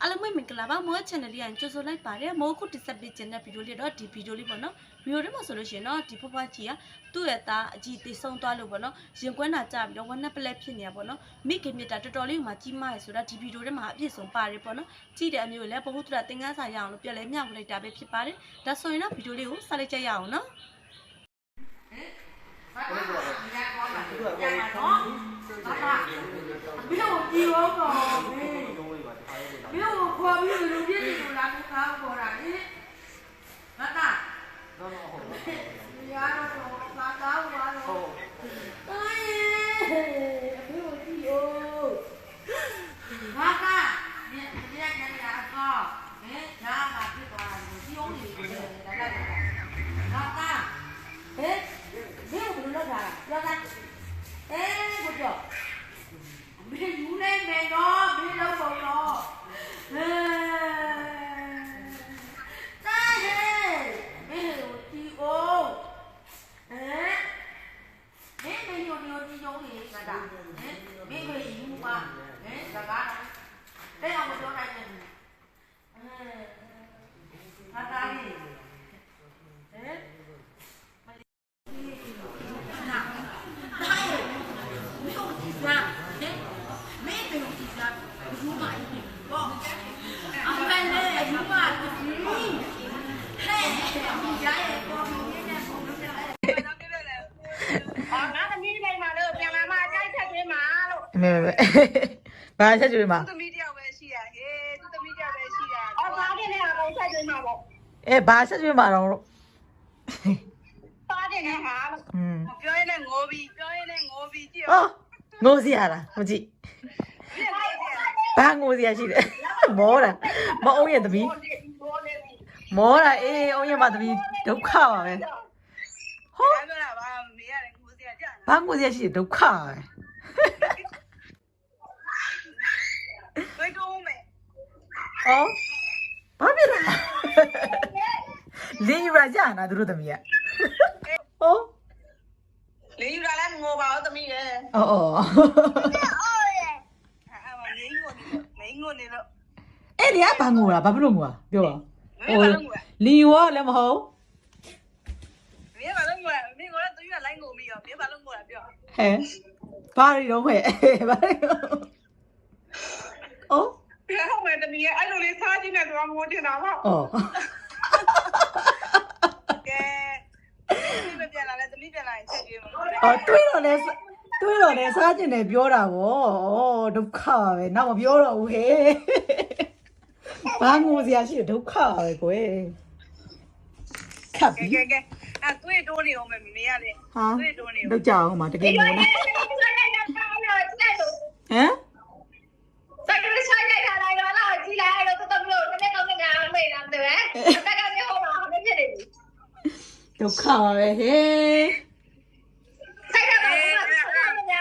အားလုံးပဲမင်္ဂလာပါမော channel လေးကကြိုဆိုလိုက်ပါတယ်မောခုတစ်ဆက်ပေးခြင်းတဲ့ဗီဒီယိုလေးတော့ဒီဗီဒီယိုလေးပေါ့နော်ဗီဒီယိုလေးမှာဆိုလို့ရှိရင်တော့ဒီဖွားဖွားကြီးကသူ့ရဲ့သားအကြီးသေးဆုံးသွားလို့ပေါ့နော်ရင်ကွန်းတာကြပြီးတော့ဝမ်းနဲ့ပလက်ဖြစ်နေတာပေါ့နော်မိခင်မြတ်တာတော်တော်လေးမှကြီးမားရယ်ဆိုတော့ဒီဗီဒီယိုထဲမှာအပြည့်စုံပါတယ်ပေါ့နော်ကြည့်တဲ့အမျိုးလည်းဘ ഹു တုရသင်္ကန်းစာရအောင်လို့ပြလဲမြောက်လိုက်တာပဲဖြစ်ပါတယ်ဒါဆိုရင်တော့ဗီဒီယိုလေးကိုဆက်လိုက်ကြရအောင်နော် မင်းတို့ကြည်ရောပါမင်းတို့ခေါ်ပြီးလူပြည့်တွေကိုလာခါခေါ်တာလေ လို့အမေပဲဘာချက်ကျွေးမှာသမီးတယောက်ပဲရှိတာဟေးသူသမီးတယောက်ပဲရှိတာအော်ငါတင်နေတာကိုချက်သွင်းမှာပေါ့အဲဘာချက်ကျွေးမှာတော့လို့ပါတင်နေဟာလို့อืมပြောရင်လည်းငိုပြီးပြောရင်လည်းငိုပြီးကြည့်အော်ငိုစီရတာမကြည့်ဘာငိုစီရရှိတယ်မောတာမအောင်ရဲ့တပီးမောတာအေးအောင်ရဲ့မတပီးဒုက္ခပါပဲဟောပြောတာပါမေရတယ်ငိုစရာကြာဘာငိုစီရရှိတယ်ဒုက္ခပါပဲ တွေးတော့မယ် အော်ဘာဖြစ်လဲလင်းယူရကြနာသူတို့သမီးကဟောလင်းယူတာလည်းငိုပါဦးသမီးရဲ့အော်အော်အဲ့မငိမ့်ငိုနေလို့ငိမ့်ငိုနေလို့အဲ့ဒီကဘာငိုတာဘာဖြစ်လို့ငိုတာပြောပါမင်းဘာလို့ငိုလဲလင်းယူရောလည်းမဟုတ်မင်းဘာလို့ငိုလဲမင်းငိုလဲသူကလိုက်ငိုပြီးရောမင်းဘာလို့ငိုလဲပြောဟဲ့ဘာရီတော့ဟဲ့ဘာရီအော်ဟု တ်မယ်သမီးရဲ့အဲ့လိုလေးစားကြည့်နေတော့ငိုနေတာပေါ့အော်ကဲသမီးပြန်လာလဲသမီးပြန်လာရင်ချက်ကြည့်မှာအော်တွေးတော့လဲတွေးတော့လဲစားကျင်တယ်ပြောတာဗောဩဒုက္ခပါပဲနောက်မပြောတော့ဘူးဟဲ့ဘာငိုစရာရှိတယ်ဒုက္ခပါပဲကွယ်ခပ်ကဲပြီကဲကဲအဲ့တွေးတိုးနေအောင်မယ်မမေရလေဟာတွေးတိုးနေအောင်လောက်ကြအောင်ပါတကယ်ငိုလားဟမ် ငါမေးတာတဲ့တက်ကမျိုးဟောတာမဖြစ်နေဘူးဒုက္ခပါပဲဟဲ့ဆိုင်တာတော့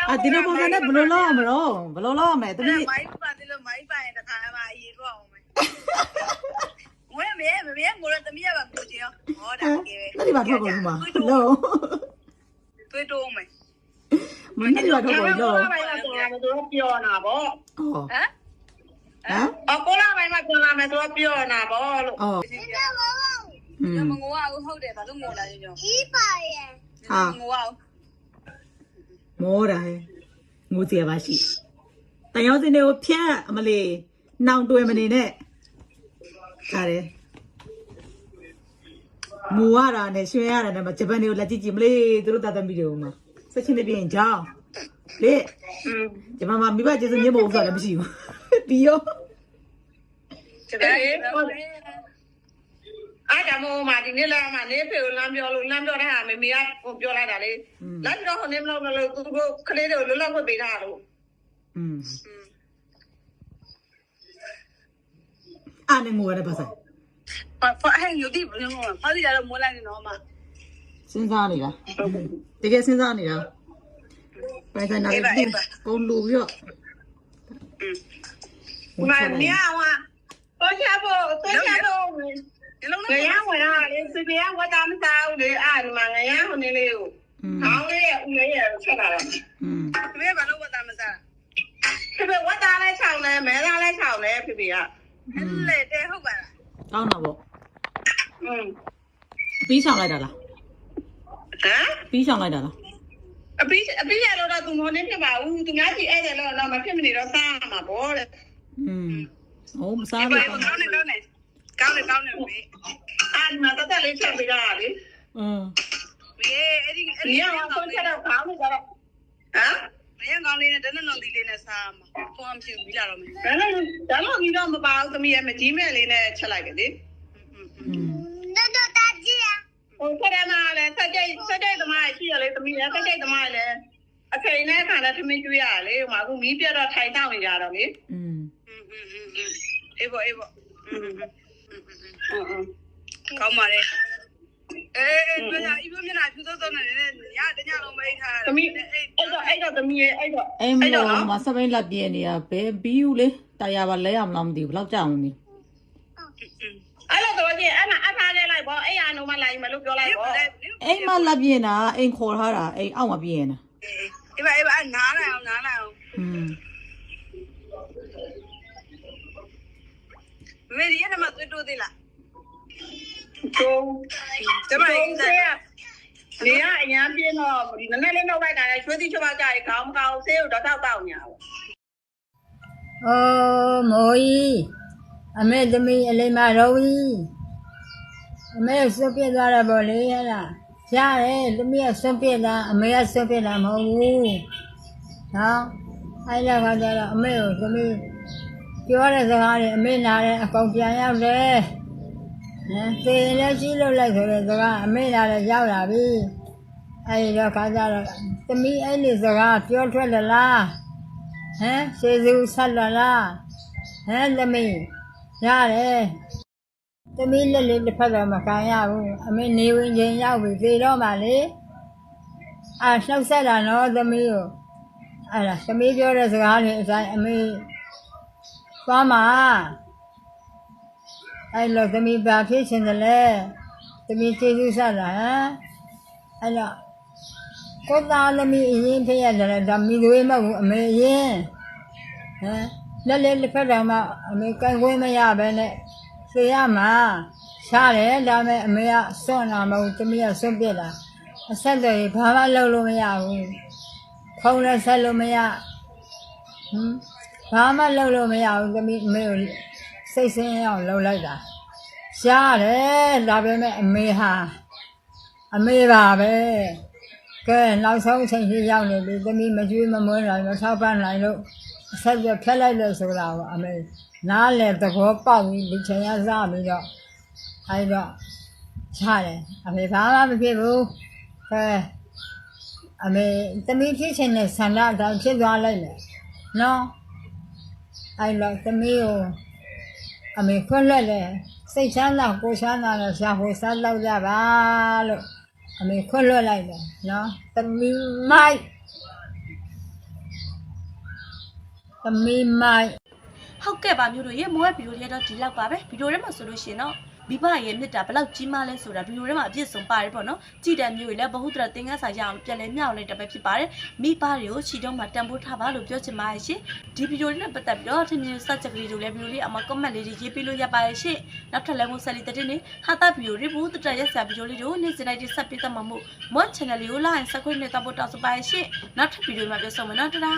အာဒီလိုပုံစံနဲ့ဘယ်လိုလုပ်ရမလို့ဘယ်လိုလုပ်ရမလဲတမီးမိုင်းပါတယ်လို့မိုင်းပါရင်တခါမှအရေးတော့အောင်မယ်ဝဲမဲမဲငိုရသမီးကပါငိုချင်ရောဟောတာကဲလက်ဒီပါထွက်ကုန်မှာလို့တွေးတိုးမယ်မနေ့ကထွက်ကုန်လို့ဘာမှမပြောဘူးသူပြောနာပေါ့အော်ဟမ် ဟမ် အကိုလာပိုင်းမှာပြန်လာမယ်သူပြောနာပေါ့လို့ အော်อืม မငိုရဘူးဟုတ်တယ်ဘာလို့ငိုလာလဲကြော ဟာ ငိုရအောင် မောတာဟဲ့ငိုစီရပါရှိတန်ရောစင်းတွေကိုဖြတ်အမလေးနှောင်တွယ်မနေနဲ့ခါတယ်ငိုရတာနဲ့ရွှင်ရတာနဲ့မဂျပန်တွေကိုလက်ကြည့်ကြည့်မလေးသူတို့တတ်သမီးတွေကိုမှဆက်ချင်းနေပြင်ကြောင်းလေ อืม ဂျပန်မှာမိဘကျေးဇူးညမို့ဆိုတာလည်းမရှိဘူးပြီးရော အဲ့ဒါမို့မာဒီနေ့လာမှနေဖေကိုလမ်းပြောလို့လမ်းပြောတဲ့ဟာမေမေကပြောလိုက်တာလေလမ်းပြောဟိုနေမလို့မလို့သူတို့ကလေးတွေကိုလွတ်လပ်ခွင့်ပေးတာလို့อืมအာနေငိုရတဲ့ပါဆိုင်ဘာဖဟဲ့ယူဒီဘယ်လိုလဲဘာလို့ရတော့မိုးလိုက်နေတော့မှစဉ်းစားနေတာတကယ်စဉ်းစားနေတာပိုင်ဆိုင်နာလေးကုန်လူပြီးတော့မမြာဝါတော့ ချဖို့တော့ချဖို့ ဒီလုံး င နဲ့ ရဝင်လာလေစပြဝတ်တာမစားဘူးလေအဲ့ဒီမှာငရဟိုနေလေးကို อืม ဟောင်းလေးရဲ့ဦးလေးရဲ့ချက်လာတော့ อืม ဒီဘာလို့ဝတ်တာမစား စပြဝတ်တာလည်းချ လဲမဲသားလဲချောင်းလဲဖေဖေက อืม လေတဲ့ဟုတ်ပါလား ကောင်းတာပေါ့ อืม ပြီးဆောင်လိုက်တာလား ဟမ် ပြီးဆောင်လိုက်တာလား အပီးအပီးရတော့သူမနေဖြစ်ပါဘူးသူများကြီးအဲ့တယ်လို့တော့မဖြစ်မနေတော့စားမှာပေါ့တဲ့ อืม ဟိုမစားဘူးကောင်းတယ်ကောင်းတယ်ကောင်းတယ်ကောင်းတယ်မေအာဒီမှာတက်တက်လေးချက်ပေးတာလေအင်းမေအဲ့ဒီအဲ့ဒီကောင်ကလည်းကောင်းနေကြတော့ဟမ်မင်းကောင်းလေးနဲ့တနနုံသီးလေးနဲ့စားရမှာဖုန်းဖြူပြီးလာတော့မယ်ဒါလည်းဒါမှမပြီးတော့မပါဘူးသမီးရဲ့မကြီးမဲ့လေးနဲ့ချက်လိုက်ကြလေနော်တော့တာကြည့်ရဟိုဆက်ရမှာလဲဆက်ကြိတ်ဆက်ကြိတ်သမားရှိရလေသမီးရဲ့ဆက်ကြိတ်သမားလည်းအချိန်နဲ့ခါလည်းသမီးကျွေးရလေဟိုမှာအခုမီးပြတ်တော့ထိုင်ထောင်နေကြတော့လေอืม အေးပေါ့အေးပေါ့ကောင်းပါလေအေးအေးမလားဒီမျက်နှာဖြူသောသောနဲ့လည်းညတညလုံးမအိတ်ထားရတာသမီးအဲ့တော့အဲ့တော့သမီးရဲ့အဲ့တော့အဲ့တော့မဆပိန်လက်ပြင်းနေရဘယ်ဘီယူလေတရားပါလဲရမလားမသိဘူးဘလောက်ကြအောင်နေအဲ့တော့တော့ကျင်အဲ့မှာအဖားလဲလိုက်ပေါ့အဲ့ရအလုံးမလိုက်မလို့ပြောလိုက်ပေါ့အဲ့မှာလက်ပြင်းတာအိမ်ခေါ်ထားတာအိမ်အောက်မှာပြင်းနေတာအေးပါအေးပါနားလိုက်အောင်နားလိုက်အောင်อืม မေဒီရက်မှာတွေ့တိုးသေးလားကျုံကျမအေးစားနေရအရင်ပြင်းတော့ဒီနည်းနည်းလေးနှုတ်လိုက်တာလေရွှေတိချွတ်ကြရခေါင်းမကောင်းဆေးကိုတော့တောက်တောက်ညာပေါ့အော်မိုးကြီးအမေသမီးအလိမ္မာတော်ကြီးအမေဆွတ်ပြစ်သွားတယ်ပေါ့လေဟဲ့လားကြားတယ်သမီးကဆွတ်ပြစ်တာအမေကဆွတ်ပြစ်တာမဟုတ်ဘူးနော်အဲ့ဒါကကြတော့အမေကိုသမီး ပြောတဲ့စကားတွေအမေနာတယ်အကောင်ပြန်ရောက်တယ်ဟမ်သေရင်လည်းကြီးလို့လိုက်ဆိုတဲ့စကားအမေနာတယ်ရောက်လာပြီအဲ့ဒီတော့ခါကြတော့သမီးအဲ့ဒီစကားပြောထွက်လလားဟမ်စေစုဆက်လာလားဟမ်သမီးရတယ်သမီးလက်လေးတစ်ဖက်တော့မခံရဘူးအမေနေဝင်ချိန်ရောက်ပြီသေတော့မှလေအာနှုတ်ဆက်တာနော်သမီးကိုအဲ့ဒါသမီးပြောတဲ့စကားတွေအတိုင်းအမေ သွားမှာအဲ့လိုသမီးဘာဖြစ်ချင်တယ်လဲသမီးစေစုဆက်လာဟမ်အဲ့တော့ကိုယ်သားသမီးအရင်ဖြစ်ရတယ်ဒါမိသွေးမဟုတ်ဘူးအမေအရင်ဟမ်လက်လေးတစ်ဖက်တောင်မှအမေကိုင်ခွင့်မရပဲနဲ့သေရမှာရှားတယ်ဒါမဲ့အမေကစွန့်လာမဟုတ်သမီးကစွန့်ပြစ်တာအဆက်တွေဘာမှလုပ်လို့မရဘူးခုံးလည်းဆက်လို့မရဟမ် ဘာမှလုပ်လို့မရဘူးသမီးအမေကိုစိတ်ဆင်းအောင်လုပ်လိုက်တာရှားတယ်ဒါပေမဲ့အမေဟာအမေပါပဲကဲနောက်ဆုံးအချိန်ကြီးရောက်နေပြီသမီးမကျွေးမမွေးနိုင်မထောက်ပံ့နိုင်လို့အဆက်ပြဖြတ်လိုက်လို့ဆိုတာကိုအမေနားလေသဘောပေါက်ပြီးဒီချိန်ရစပြီးတော့အဲတော့ချတယ်အမေဘာမှမဖြစ်ဘူးကဲအမေသမီးဖြစ်ချင်တဲ့ဆန္ဒအတိုင်းဖြစ်သွားလိုက်မယ်နော် အဲတော့သမီးကိုအမေခွင့်လွှတ်တယ်စိတ်ချမ်းသာကိုယ်ချမ်းသာနဲ့ရှာဖို့စားလောက်ကြပါလို့အမေခွတ်လွတ်လိုက်တယ်နော်သမီးမိုက်သမီးမိုက်ဟုတ်ကဲ့ပါမျိုးတို့ရေမိုးရဲ့ဗီဒီယိုလေးတော့ဒီလောက်ပါပဲဗီဒီယိုထဲမှာဆိုလို့ရှိရင်တော့ မိဘရဲ့မြစ်တာဘယ်လောက်ကြီးမားလဲဆိုတာဗီဒီယိုထဲမှာအပြည့်စုံပါတယ်ပေါ့နော်ကြည်တဲ့မျိုးတွေလည်းဘ ഹു တရသင်္ကန်းစာရအောင်ပြန်လဲမြောက်လိုက်တာပဲဖြစ်ပါတယ်မိဘတွေကိုခြေတုံးမှာတန်ဖိုးထားပါလို့ပြောချင်ပါတယ်ရှင်ဒီဗီဒီယိုလေးနဲ့ပတ်သက်ပြီးတော့ထင်မြင်စချက်ကလေးတို့လည်းဗီဒီယိုလေးအမ comment လေးတွေရေးပေးလို့ရပါတယ်ရှင်နောက်ထပ်လည်းမို့ဆက်လီတဲ့တင်နေဟာတာဗီဒီယိုတွေဘ ഹു တရရက်စာဗီဒီယိုလေးတို့နေ့စဉ်တိုင်းဆက်ပေးတတ်မှာမို့ mod channel လေးကို like subscribe နဲ့တောက်ဖို့တောက်စပါရှင်နောက်ထပ်ဗီဒီယိုမှာပြန်ဆုံမယ်နော်တဒါ